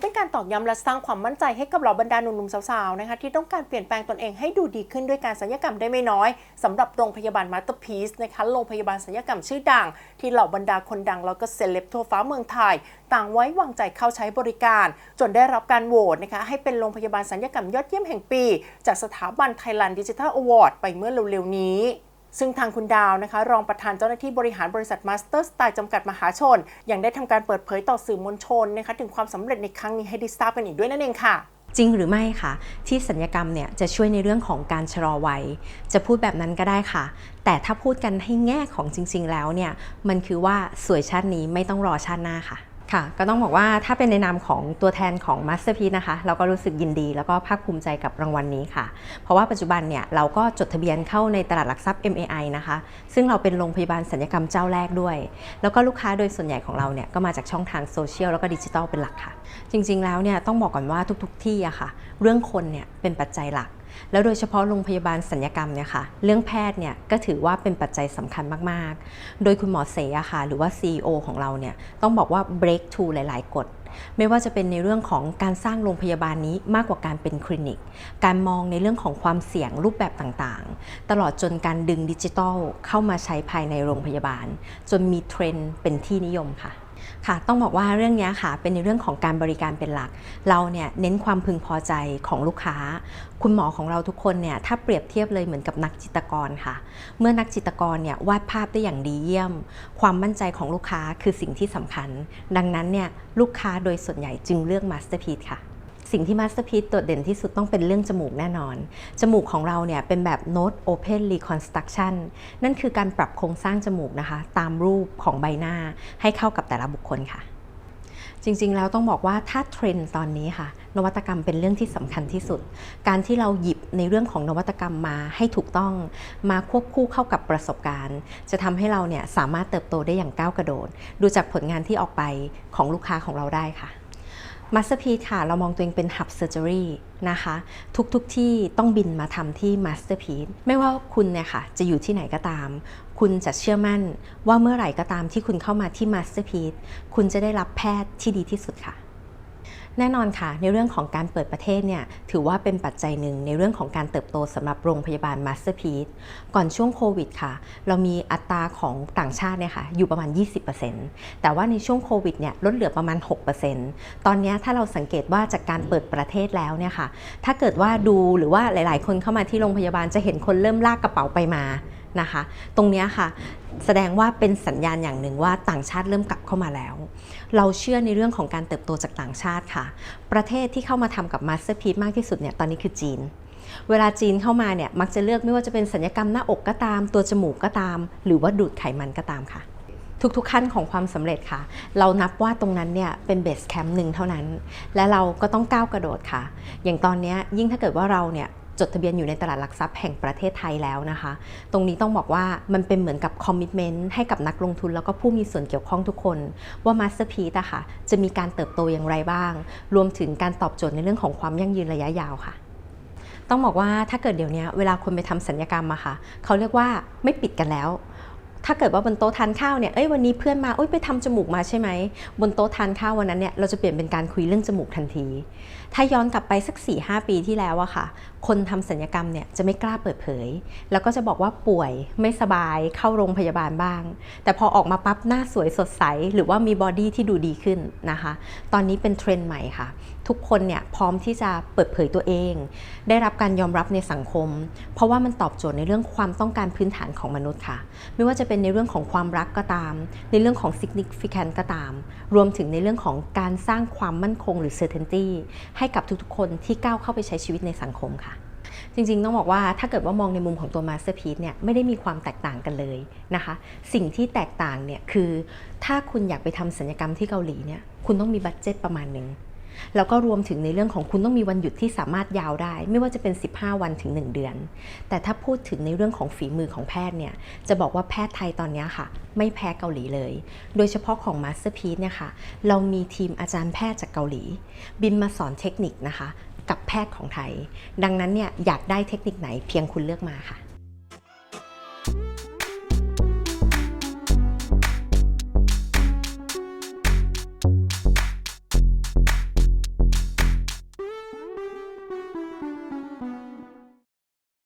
เป็นการตอกย้ำและสร้างความมั่นใจให้กับเหล่าบรรดาหนุ่มๆสาวๆนะคะที่ต้องการเปลี่ยนแปลงตนเองให้ดูดีขึ้นด้วยการศัลยกรรมได้ไม่น้อยสำหรับโรงพยาบาลมาสเตอร์พีซนะคะโรงพยาบาลศัลยกรรมชื่อดัง ที่เหล่าบรรดาคนดังแล้วก็เซเลบทั่วฟ้าเมืองไทย ต่างไว้วางใจเข้าใช้บริการ จนได้รับการโหวตนะคะให้เป็นโรงพยาบาลศัลยกรรมยอดเยี่ยมแห่งปี จากสถาบันไทยแลนด์ดิจิทัลอวอร์ดไปเมื่อเร็วๆนี้ ซึ่งทางคุณดาวนะคะ รองประธานเจ้าหน้าที่บริหารบริษัทมาสเตอร์สไตล์จำกัดมหาชน ยังได้ทำการเปิดเผยต่อสื่อมวลชนนะคะถึงความสำเร็จในครั้งนี้ให้ได้ทราบกันอีกด้วยนั่นเองค่ะจริงหรือไม่คะที่สัญญกรรมเนี่ยจะช่วยในเรื่องของการชะลอวัย จะพูดแบบนั้นก็ได้ค่ะ แต่ถ้าพูดกันให้แง่ของจริง ๆ แล้วเนี่ยมันคือว่าสวยชาตินี้ไม่ต้องรอชาติหน้าค่ะ ค่ะ ก็ต้องบอกว่าถ้าเป็นในนามของตัวแทนของ Masterpiece นะคะ เราก็รู้สึกยินดีแล้วก็ภาคภูมิใจกับรางวัลนี้ค่ะ เพราะว่าปัจจุบันเนี่ยเราก็จดทะเบียนเข้าในตลาดหลักทรัพย์ MAI นะคะ ซึ่งเราเป็นโรงพยาบาลสัญญกรรมเจ้าแรกด้วย แล้วก็ลูกค้าโดยส่วนใหญ่ของเราเนี่ยก็มาจากช่องทางโซเชียลแล้วก็ดิจิทัลเป็นหลักค่ะ จริงๆแล้วเนี่ยต้องบอกก่อนว่าทุกๆ ที่อะค่ะ เรื่องคนเนี่ยเป็นปัจจัยหลัก แล้วโดยเฉพาะโรงพยาบาลสัญญกรรมเนี่ยค่ะ เรื่องแพทย์เนี่ยก็ถือว่าเป็นปัจจัยสำคัญมาก ๆ โดยคุณหมอเสอะค่ะ หรือว่า CEO ของเราเนี่ยต้องบอกว่า break to หลาย ๆ กฎไม่ว่าจะเป็นในเรื่องของการสร้างโรงพยาบาลนี้มากกว่าการเป็นคลินิก การมองในเรื่องของความเสี่ยงรูปแบบต่างๆ ตลอดจนการดึงดิจิทัลเข้ามาใช้ภายในโรงพยาบาล จนมีเทรนด์เป็นที่นิยมค่ะ ค่ะ ต้องบอกว่าเรื่องนี้ค่ะ เป็นในเรื่องของการบริการเป็นหลัก เราเนี่ยเน้นความพึงพอใจของลูกค้า คุณหมอของเราทุกคนเนี่ยถ้าเปรียบเทียบเลยเหมือนกับนักจิตกรค่ะ เมื่อนักจิตกรเนี่ยวาดภาพได้อย่างดีเยี่ยม ความมั่นใจของลูกค้าคือสิ่งที่สำคัญ ดังนั้นเนี่ยลูกค้าโดยส่วนใหญ่จึงเลือก Masterpiece ค่ะ สิ่งที่ Masterpiece โดดเด่นที่สุดต้องเป็นเรื่องจมูกแน่นอน จมูกของเราเนี่ยเป็นแบบ Node Open Reconstruction นั่นคือการปรับโครงสร้างจมูกนะคะ ตามรูปของใบหน้าให้เข้ากับแต่ละบุคคลค่ะ จริงๆ แล้วต้องบอกว่าถ้าเทรนด์ตอนนี้ค่ะ นวัตกรรมเป็นเรื่องที่สำคัญที่สุด การที่เราหยิบในเรื่องของนวัตกรรมมาให้ถูกต้อง มาควบคู่เข้ากับประสบการณ์ จะทำให้เราเนี่ยสามารถเติบโตได้อย่างก้าวกระโดด ดูจากผลงานที่ออกไปของลูกค้าของเราได้ค่ะ มาสเตอร์พีค่ะ เรามองตัวเองเป็นหับเซอร์เจอรี่นะคะ ทุกๆทที่ต้องบินมาทำที่มาสเตอร์พีไม่ว่าคุณเนี่ยค่ะ จะอยู่ที่ไหนก็ตาม คุณจะเชื่อมั่นว่าเมื่อไหร่ก็ตามที่คุณเข้ามาที่มาสเตอร์พีคุณจะได้รับแพทย์ที่ดีที่สุดค่ะ แน่นอนค่ะ ในเรื่องของการเปิดประเทศเนี่ยถือว่าเป็นปัจจัยหนึ่งในเรื่องของการเติบโตสำหรับโรงพยาบาล Masterpiece ก่อนช่วงโควิดค่ะ เรามีอัตราของต่างชาติเนี่ยค่ะอยู่ประมาณ 20%แต่ว่าในช่วงโควิดเนี่ยลดเหลือประมาณ 6%ตอนนี้ถ้าเราสังเกตว่าจากการเปิดประเทศแล้วเนี่ยค่ะถ้าเกิดว่าดูหรือว่าหลาย ๆ คนเข้ามาที่โรงพยาบาลจะเห็นคนเริ่มลากกระเป๋าไปมา นะคะ ตรงนี้ค่ะแสดงว่าเป็นสัญญาณอย่างหนึ่งว่าต่างชาติเริ่มกลับเข้ามาแล้ว เราเชื่อในเรื่องของการเติบโตจากต่างชาติค่ะ ประเทศที่เข้ามาทำกับ Masterpiece มากที่สุดเนี่ยตอนนี้คือจีน เวลาจีนเข้ามาเนี่ยมักจะเลือกไม่ว่าจะเป็นสัญญกรรมหน้าอกก็ตาม ตัวจมูกก็ตาม หรือว่าดูดไขมันก็ตามค่ะทุกๆขั้นของความสำเร็จค่ะ เรานับว่าตรงนั้นเนี่ยเป็นเบสแคมป์หนึ่งเท่านั้น และเราก็ต้องก้าวกระโดดค่ะ อย่างตอนนี้ยิ่งถ้าเกิดว่าเราเนี่ย จดทะเบียนอยู่ในตลาดหลักทรัพย์แห่งประเทศไทยแล้วนะคะ ตรงนี้ต้องบอกว่ามันเป็นเหมือนกับคอมมิชเมนต์ให้กับนักลงทุนแล้วก็ผู้มีส่วนเกี่ยวข้องทุกคน ว่ามาสเตอร์พีซอะค่ะจะมีการเติบโตอย่างไรบ้าง รวมถึงการตอบโจทย์ในเรื่องของความยั่งยืนระยะยาวค่ะต้องบอกว่าถ้าเกิดเดี๋ยวนี้เวลาคนไปทำสัญญกรรมอะค่ะเขาเรียกว่าไม่ปิดกันแล้ว ถ้าเกิดว่าบนโต๊ะทานข้าวเนี่ย เอ้ยวันนี้เพื่อนมาเอ้ยไปทำจมูกมาใช่ไหม บนโต๊ะทานข้าววันนั้นเนี่ยเราจะเปลี่ยนเป็นการคุยเรื่องจมูกทันที ถ้าย้อนกลับไปสัก4-5หปีที่แล้วอะค่ะ คนทำสัญญกรรมเนี่ยจะไม่กล้าเปิดเผย แล้วก็จะบอกว่าป่วยไม่สบายเข้าโรงพยาบาลบ้าง แต่พอออกมาปั๊บหน้าสวยสดใส หรือว่ามีบอดี้ที่ดูดีขึ้นนะคะ ตอนนี้เป็นเทรนด์ใหม่ค่ะ ทุกคนเนี่ยพร้อมที่จะเปิดเผยตัวเอง ได้รับการยอมรับในสังคม เพราะว่ามันตอบโจทย์ในเรื่องความต้องการพื้นฐานของมนุษย์ค่ะ ไม่ว่าจะเป็นในเรื่องของความรักก็ตาม ในเรื่องของ significant ก็ตาม รวมถึงในเรื่องของการสร้างความมั่นคงหรือ certainty ให้กับทุกๆ คนที่ก้าวเข้าไปใช้ชีวิตในสังคมค่ะจริงๆ ต้องบอกว่าถ้าเกิดว่ามองในมุมของตัว Masterpiece เนี่ยไม่ได้มีความแตกต่างกันเลยนะคะ สิ่งที่แตกต่างเนี่ยคือ ถ้าคุณอยากไปทำศัลยกรรมที่เกาหลีเนี่ยคุณต้องมีบัตเจ็ตประมาณหนึ่ง แล้วก็รวมถึงในเรื่องของคุณต้องมีวันหยุดที่สามารถยาวได้ ไม่ว่าจะเป็น 15 วันถึง 1 เดือน แต่ถ้าพูดถึงในเรื่องของฝีมือของแพทย์เนี่ยจะบอกว่าแพทย์ไทยตอนนี้ค่ะ ไม่แพ้เกาหลีเลย โดยเฉพาะของ Masterpiece เนี่ยค่ะเรามีทีมอาจารย์แพทย์จากเกาหลี บินมาสอนเทคนิคนะคะ กับแพทย์ของไทย ดังนั้นเนี่ยอยากได้เทคนิคไหนเพียงคุณเลือกมาค่ะ